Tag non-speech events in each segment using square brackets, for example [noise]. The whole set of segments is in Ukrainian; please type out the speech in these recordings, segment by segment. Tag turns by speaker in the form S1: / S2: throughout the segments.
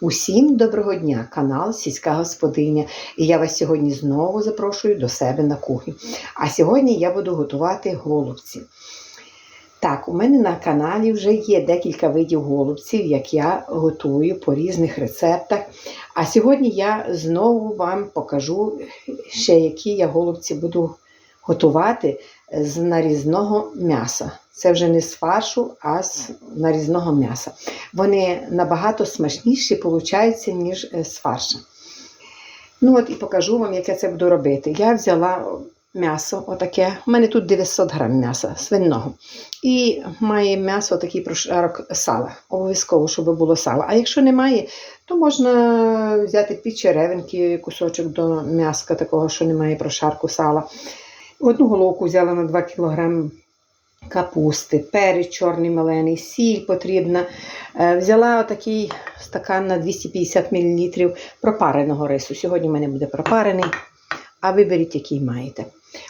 S1: Усім доброго дня, канал Сільська Господиня. І я вас сьогодні знову запрошую до себе на кухню. А сьогодні я буду готувати голубці. Так, у мене на каналі вже є декілька видів голубців, як я готую по різних рецептах. А сьогодні я знову вам покажу ще, які я голубці буду готувати з нарізного м'яса. Це вже не з фаршу, а з нарізного м'яса. Вони набагато смачніші получаються, ніж е, з фарша. Ну от і покажу вам, як я це буду робити. Я взяла м'ясо, отаке. У мене тут 900 грам м'яса свиного. І має м'ясо такий прошарок сала. Обов'язково, щоб було сало. А якщо немає, то можна взяти під черевинки, кусочок до м'яска, такого, що немає прошарку сала. Одну головку взяла на 2 кг капусти, перець чорний малений, сіль потрібна. Е, Взяла отакий стакан на 250 мл пропареного рису. Сьогодні в мене буде пропарений, а виберіть, який маєте.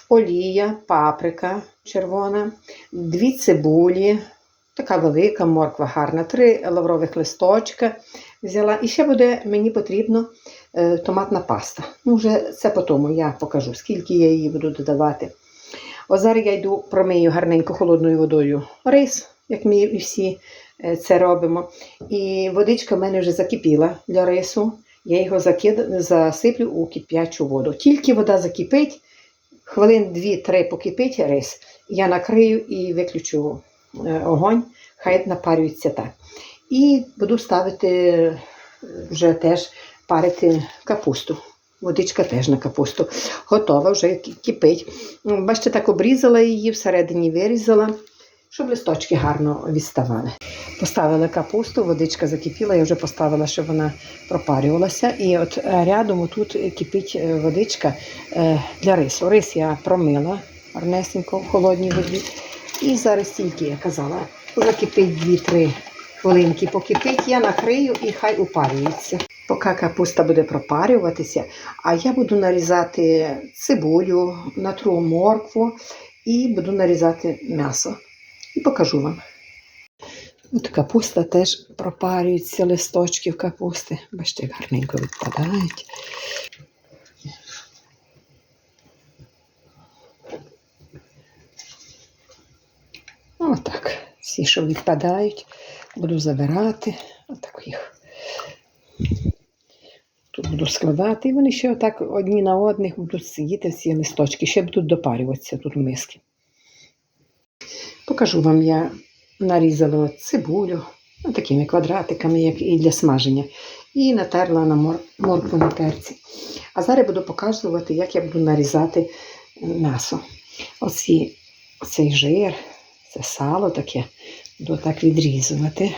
S1: Олія, паприка червона, дві цибулі, така велика морква гарна, три лаврових листочка взяла. І ще буде мені потрібно томатна паста. Ну, вже це по тому я покажу, скільки я її буду додавати. Ось зараз я йду промию гарненько холодною водою рис, як ми всі е, це робимо. І водичка в мене вже закипіла для рису. Я його закид... засиплю у кип'ячу воду. Тільки вода закипить, хвилин 2-3 покипить рис, я накрию і виключу е, огонь, хай напарюється так. І буду ставити е, вже теж парити капусту. Водичка теж на капусту. Готова, вже кипить. Бачите, так обрізала її, всередині вирізала, щоб листочки гарно відставали. Поставила капусту, водичка закипіла, я вже поставила, щоб вона пропарювалася. І от е, рядом тут кипить е, водичка е, для рису. Рис я промила гарнесенько в холодній воді. І зараз тільки я казала, закипить 2-3 хвилинки, покипить, я накрию і хай упарюється. Поки капуста буде пропарюватися, а я буду нарізати цибулю, натру моркву і буду нарізати м'ясо. І покажу вам. От капуста теж пропарюється, листочків капусти. Бачите, гарненько відпадають. Отак. Всі, що відпадають, буду забирати. Отак їх. Буду складати, і вони ще отак одні на одних будуть сидіти ці листочки, ще будуть допарюватися тут в миски. Покажу вам, я нарізала цибулю ну, такими квадратиками, як і для смаження, і натерла на мор... моркву на перці. А зараз буду показувати, як я буду нарізати м'ясо. Оці, Оцей жир, це сало таке, буду так відрізувати.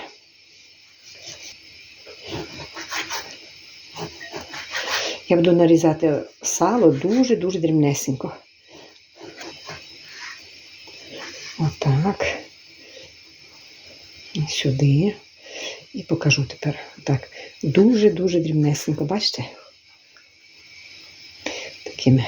S1: Я буду нарізати сало дуже-дуже дрібнесенько. Отак. Сюди. І покажу тепер. Так. Дуже-дуже дрібнесенько, бачите? Такими.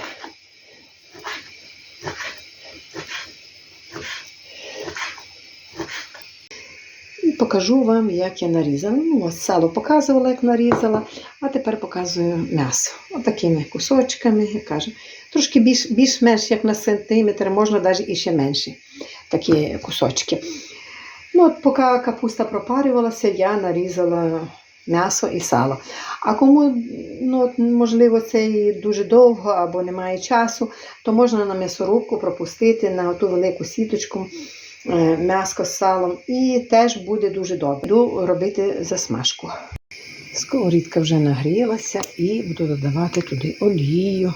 S1: І покажу вам, як я нарізала. Ну, ось сало показувала, як нарізала, а тепер показую м'ясо. Отакими кусочками, я кажу. Трошки більш, більш-менш як на сантиметр, можна навіть ще менші такі кусочки. Ну, от Поки капуста пропарювалася, я нарізала м'ясо і сало. А кому, ну, от, можливо, це і дуже довго або немає часу, то можна на м'ясорубку пропустити на ту велику сіточку м'яско з салом, і теж буде дуже добре. Буду робити засмажку. Сковорідка вже нагрілася і буду додавати туди олію.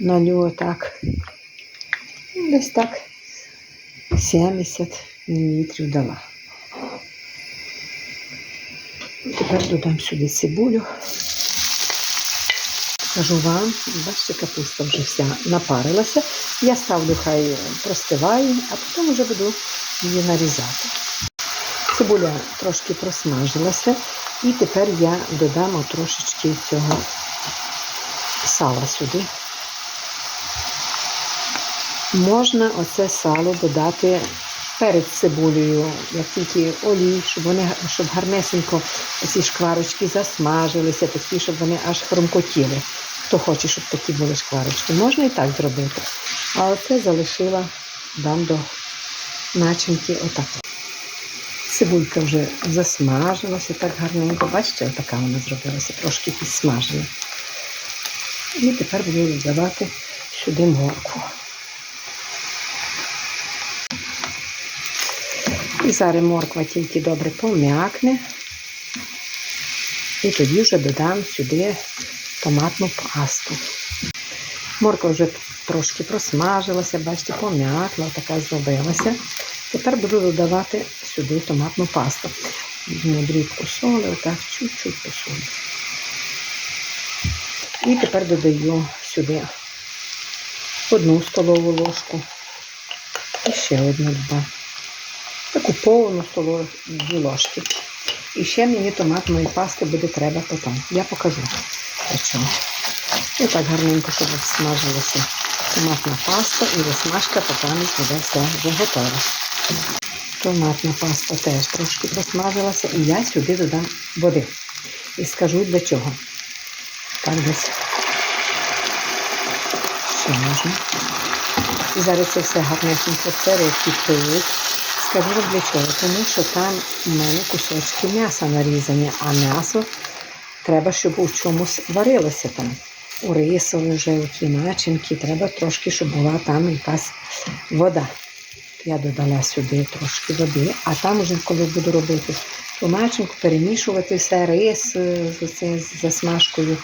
S1: Налю так. Десь так 70 мл дала. Тепер додам сюди цибулю. Кажу вам, бачите, капуста вже вся напарилася. Я ставлю, хай простиває, а потім вже буду її нарізати. Цибуля трошки просмажилася, і тепер я додам трошечки цього сала сюди. Можна оце сало додати перед цибулею, як тільки олій, щоб вони щоб гарнесенько ці шкварочки засмажилися, такі, щоб вони аж хрумкотіли. Хто хоче, щоб такі були шкварочки, можна і так зробити. А оце залишила, дам до начинки отак. Цибулька вже засмажилася так гарненько. Бачите, отака вона зробилася, трошки підсмажена. І тепер буду додавати сюди моркву. І зараз морква тільки добре пом'якне. І тоді вже додам сюди томатну пасту. Морква вже трошки просмажилася, бачите, пом'якла, така зробилася. Тепер буду додавати сюди томатну пасту. Візьму дрібку соли, отак чуть-чуть посолю. І тепер додаю сюди одну столову ложку. І ще одну додам. Таку повну столову дві ложки. І ще мені томатної пасти буде треба потім. Я покажу. Чому. І так гарненько, щоб смажилася томатна паста і засмажка потім буде все вже готове. Томатна паста теж трошки просмажилася, і я сюди додам води. І скажу для чого. Так десь ще можна. І зараз це все гарнесенько перекипить. Скажу вам для чого, тому що там у мене кусочки м'яса нарізані, а м'ясо треба, щоб у чомусь варилося там. У рисові вже, у ті начинки, треба трошки, щоб була там якась вода. Я додала сюди трошки води, а там уже, коли буду робити ту начинку, перемішувати все, рис е, з засмажкою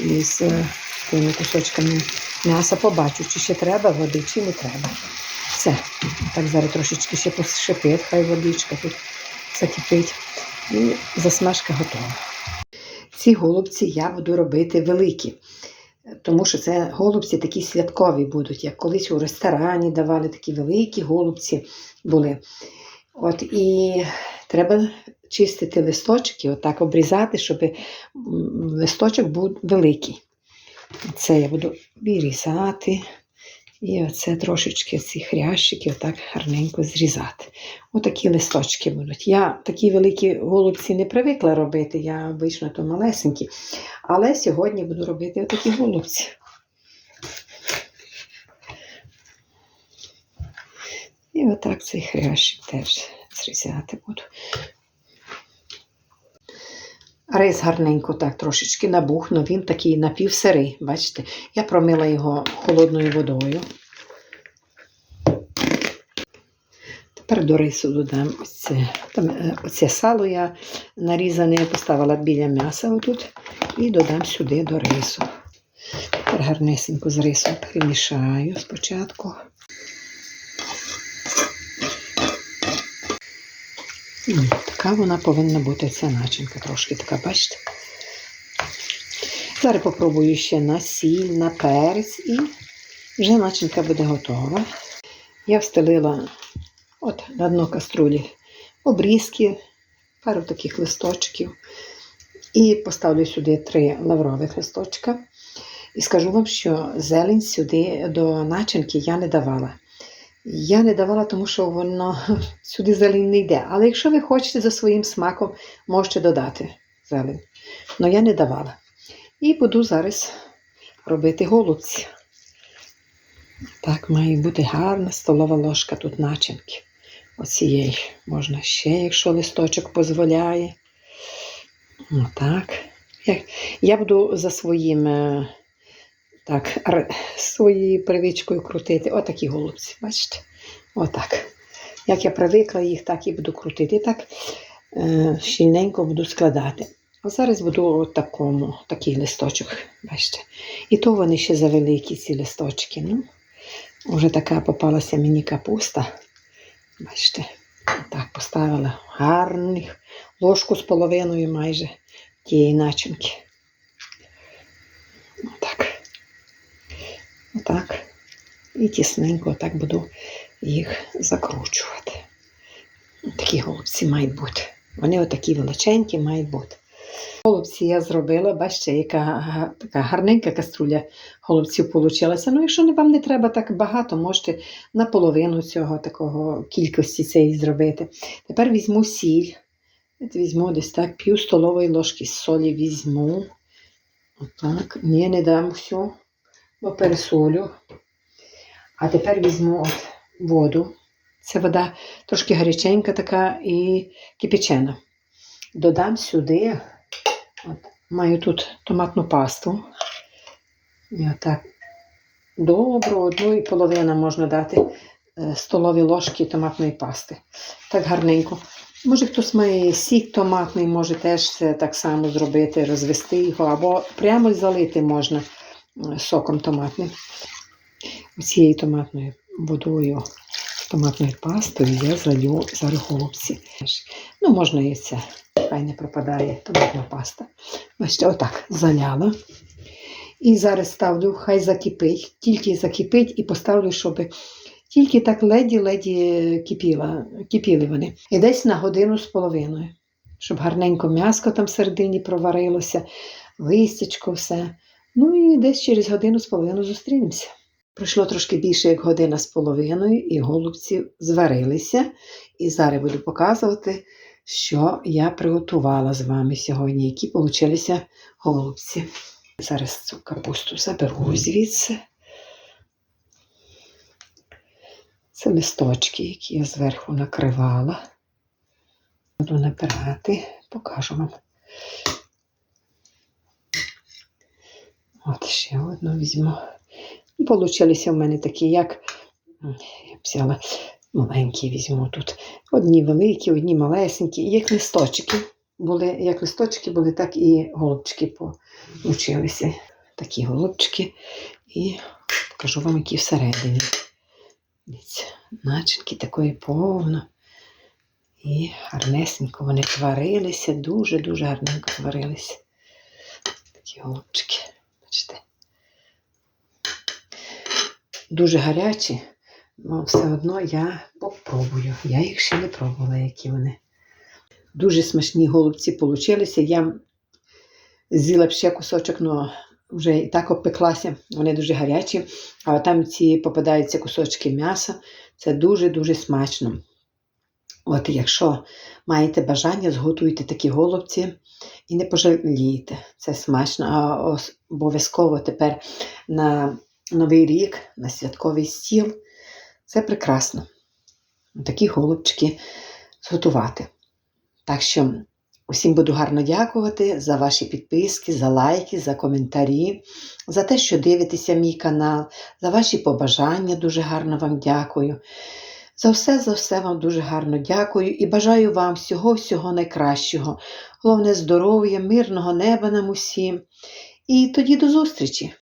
S1: і з е, тими кусочками м'яса, побачу, чи ще треба води, чи не треба. Все. Так зараз трошечки ще пошипить, хай водичка тут закипить. І засмажка готова. Ці голубці я буду робити великі. Тому що це голубці такі святкові будуть, як колись у ресторані давали такі великі голубці були. От і треба чистити листочки, отак обрізати, щоб листочок був великий. Це я буду вирізати. І оце трошечки ці хрящики отак гарненько зрізати. Отакі листочки будуть. Я такі великі голубці не привикла робити, я обично то малесенькі. Але сьогодні буду робити отакі голубці. І отак цей хрящик теж зрізати буду. Рис гарненько так трошечки набухнув, він такий напівсирий, бачите? Я промила його холодною водою. Тепер до рису додам оце, там, е, оце сало я нарізане, поставила біля м'яса отут і додам сюди до рису. Тепер гарнесенько з рисом перемішаю спочатку. Така вона повинна бути, ця начинка трошки така, бачите? Зараз попробую ще на сіль, на перець і вже начинка буде готова. Я встелила от на дно каструлі обрізки, пару таких листочків. І поставлю сюди три лаврових листочка. І скажу вам, що зелень сюди до начинки я не давала. Я не давала, тому що воно [laughs] сюди зелень не йде. Але якщо ви хочете за своїм смаком, можете додати зелень. Але я не давала. І буду зараз робити голубці. Так, має бути гарна столова ложка тут начинки. Оцієї. Можна ще, якщо листочок дозволяє. Отак. Я буду за своїм е, так, своєю привичкою крутити. Отакі голубці, бачите? Отак. Як я привикла їх, так і буду крутити. Так е, щільненько буду складати. А зараз буду от такому, такий листочок, бачите. І то вони ще завеликі, ці листочки. Ну, вже така попалася мені капуста. Бачите, так поставила гарних ложку з половиною майже тієї начинки. Отак. Отак. І тісненько отак буду їх закручувати. Такі голубці мають бути. Вони отакі величенькі мають бути. Голубці я зробила, бачите, яка така гарненька каструля голубців получилася. Ну, якщо вам не треба так багато, можете наполовину цього такого кількості цієї зробити. Тепер візьму сіль. Візьму десь так, пів столової ложки солі візьму. Отак. Ні, не дам всю, бо пересолю. А тепер візьму от воду. Це вода трошки гаряченька така і кипячена. Додам сюди, от, маю тут томатну пасту. І отак добру одну і половину можна дати е, столові ложки томатної пасти. Так гарненько. Може, хтось має сік томатний, може теж це так само зробити, розвести його, або прямо залити можна соком томатним. Цією томатною водою, томатною пастою я залю зараз голубці. Ну, можна і це, хай не пропадає томатна паста. Бачите, отак заляла. І зараз ставлю, хай закипить, тільки закипить, і поставлю, щоб тільки так леді-леді кипіла, кипіли вони. І десь на годину з половиною, щоб гарненько м'яско там всередині проварилося, листячко, все. Ну і десь через годину з половиною зустрінемося. Пройшло трошки більше як година з половиною, і голубці зварилися. І зараз буду показувати, що я приготувала з вами сьогодні, які получилися голубці. Зараз цю капусту заберу звідси. Це листочки, які я зверху накривала. Буду набирати, покажу вам. От ще одну візьму. Получилися в мене такі, як я б взяла маленькі візьму тут. Одні великі, одні малесенькі, як листочки. Були, як листочки були, так і голубчики получилися. Такі голубчики. І покажу вам, які всередині. Дивіться, начинки такої повно. І гарнесенько вони тварилися, дуже-дуже гарненько тварилися. Такі голубчики. Бачите. Дуже гарячі, але все одно я попробую. Я їх ще не пробувала, які вони. Дуже смачні голубці получилися. Я з'їла б ще кусочок, але вже і так обпеклася. Вони дуже гарячі, а там ці попадаються кусочки м'яса. Це дуже-дуже смачно. От якщо маєте бажання, зготуйте такі голубці і не пожалієте. Це смачно. А обов'язково тепер на Новий рік, на святковий стіл. Це прекрасно. Такі голубчики зготувати. Так що усім буду гарно дякувати за ваші підписки, за лайки, за коментарі, за те, що дивитеся мій канал, за ваші побажання. Дуже гарно вам дякую. За все, за все вам дуже гарно дякую і бажаю вам всього-всього найкращого. Головне здоров'я, мирного неба нам усім. І тоді до зустрічі!